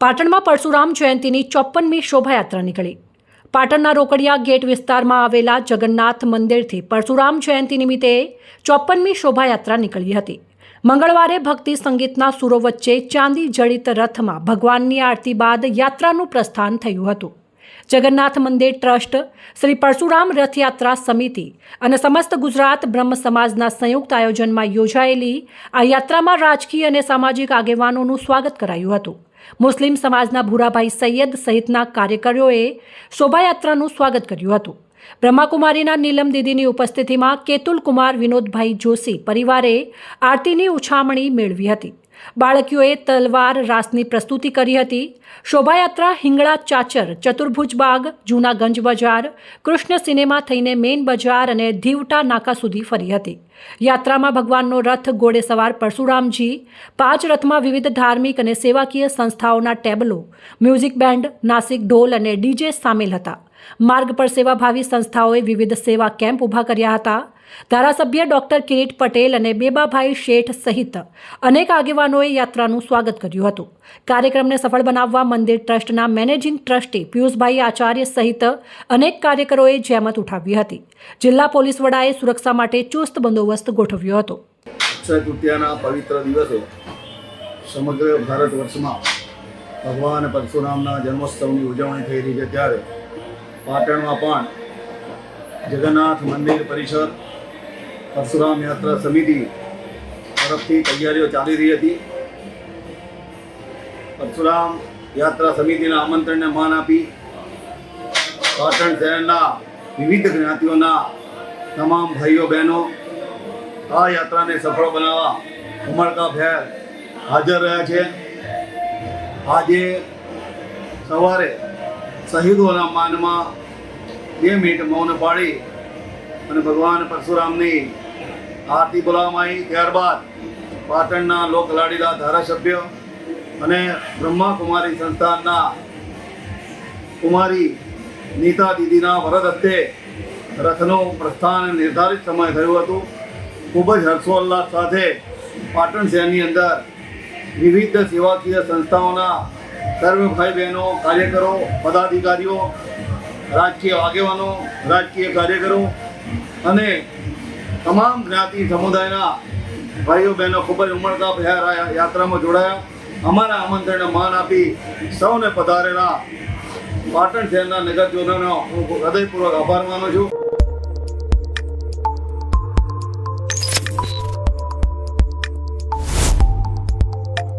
પાટણમાં પરશુરામ જયંતીની ચોપ્પનમી શોભાયાત્રા નીકળી. પાટણના રોકડિયા ગેટ વિસ્તારમાં આવેલા જગન્નાથ મંદિરથી પરશુરામ જયંતિ નિમિત્તે ચોપ્પનમી શોભાયાત્રા નીકળી હતી. મંગળવારે ભક્તિ સંગીતના સુરો વચ્ચે ચાંદી જડિત રથમાં ભગવાનની આરતી બાદ યાત્રાનું પ્રસ્થાન થયું હતું. જગન્નાથ મંદિર ટ્રસ્ટ, શ્રી પરશુરામ રથયાત્રા સમિતિ અને સમસ્ત ગુજરાત બ્રહ્મ સમાજના સંયુક્ત આયોજનમાં યોજાયેલી આ યાત્રામાં રાજકીય અને સામાજિક આગેવાનોનું સ્વાગત કરાયું હતું. મુસ્લિમ સમાજના ભૂરાભાઈ સૈયદ સહિતના કાર્યકરોએ શોભાયાત્રાનું સ્વાગત કર્યું હતું. બ્રહ્માકુમારીના નીલમ દીદીની ઉપસ્થિતિમાં કેતુલ કુમાર વિનોદભાઈ જોશી પરિવારે આરતીની ઉછામણી મેળવી હતી. બાળકીઓએ તલવાર રાસની પ્રસ્તુતિ કરી હતી. શોભાયાત્રા, હિંગળા ચાચર, ચતુર્ભુજ બાગ, જૂનાગંજ બજાર, કૃષ્ણ સિનેમા થઈને મેઇન બજાર અને ધીવટા નાકા સુધી ફરી હતી. યાત્રામાં ભગવાનનો રથ ઘોડે સવાર પરશુરામજી, પાંચ રથમાં વિવિધ ધાર્મિક અને સેવાકીય સંસ્થાઓના ટેબલો, મ્યુઝિક બેન્ડ, નાસિક ઢોલ અને ડીજે સામેલ હતા. માર્ગ પર સેવાભાવી સંસ્થાઓએ વિવિધ સેવા કેમ્પ ઊભા કર્યા હતા. ધારાસભ્ય ડોક્ટર કિરીટ પટેલ અને બેબાભાઈ શેઠ સહિત અનેક આગેવાનોએ યાત્રાનું સ્વાગત કર્યું હતું. કાર્યક્રમને સફળ બનાવવા મંદિર ટ્રસ્ટના મેનેજિંગ ટ્રસ્ટી પિયુષભાઈ આચાર્ય સહિત અનેક કાર્યકરોએ જહેમત ઉઠાવી હતી. જિલ્લા પોલીસ વડાએ સુરક્ષા માટે ચુસ્ત બંદોબસ્ત ગોઠવ્યો હતો. પવિત્ર દિવસે સમગ્ર ભારત વર્ષમાં ભગવાન પરશુરામના જન્મોત્સવની ઉજવણી થઈ રહી છે ત્યારે પાટણમાં પણ જગન્નાથ મંદિર પરિષદ, પરશુરામ યાત્રા સમિતિ તરફથી તૈયારીઓ ચાલી રહી હતી. પરશુરામ યાત્રા સમિતિના આમંત્રણને માન આપી પાટણ શહેરના વિવિધ જ્ઞાતિઓના તમામ ભાઈઓ બહેનો આ યાત્રાને સફળ બનાવવા ઉમળકા ભેર હાજર રહ્યા છે. આજે સવારે શહીદોના માનમાં બે મિનિટ મૌન પાડી અને ભગવાન પરશુરામની આરતી બોલાવવામાં ત્યારબાદ પાટણના લોકલાડીલા ધારાસભ્ય અને બ્રહ્મા કુમારી સંસ્થાનના કુમારી નીતા દીદીના વરદ હસ્તે રથનું પ્રસ્થાન નિર્ધારિત સમય થયું હતું. ખૂબ જ હર્ષોલ્લાસ સાથે પાટણ શહેરની અંદર વિવિધ સેવાકીય સંસ્થાઓના સર્વ ભાઈ બહેનો કાર્યકરો, પદાધિકારીઓ, રાજકીય આગેવાનો, રાજકીય કાર્યકરો અને તમામ જ્ઞાતિ સમુદાયના ભાઈઓ, બહેનો ખૂબ જ ઉમળકા ભેર યાત્રામાં જોડાયા. અમારા આમંત્રણને માન આપી સૌને પધારેલા પાટણ શહેરના નગરજનોનો હું હૃદયપૂર્વક આભાર માનું છું.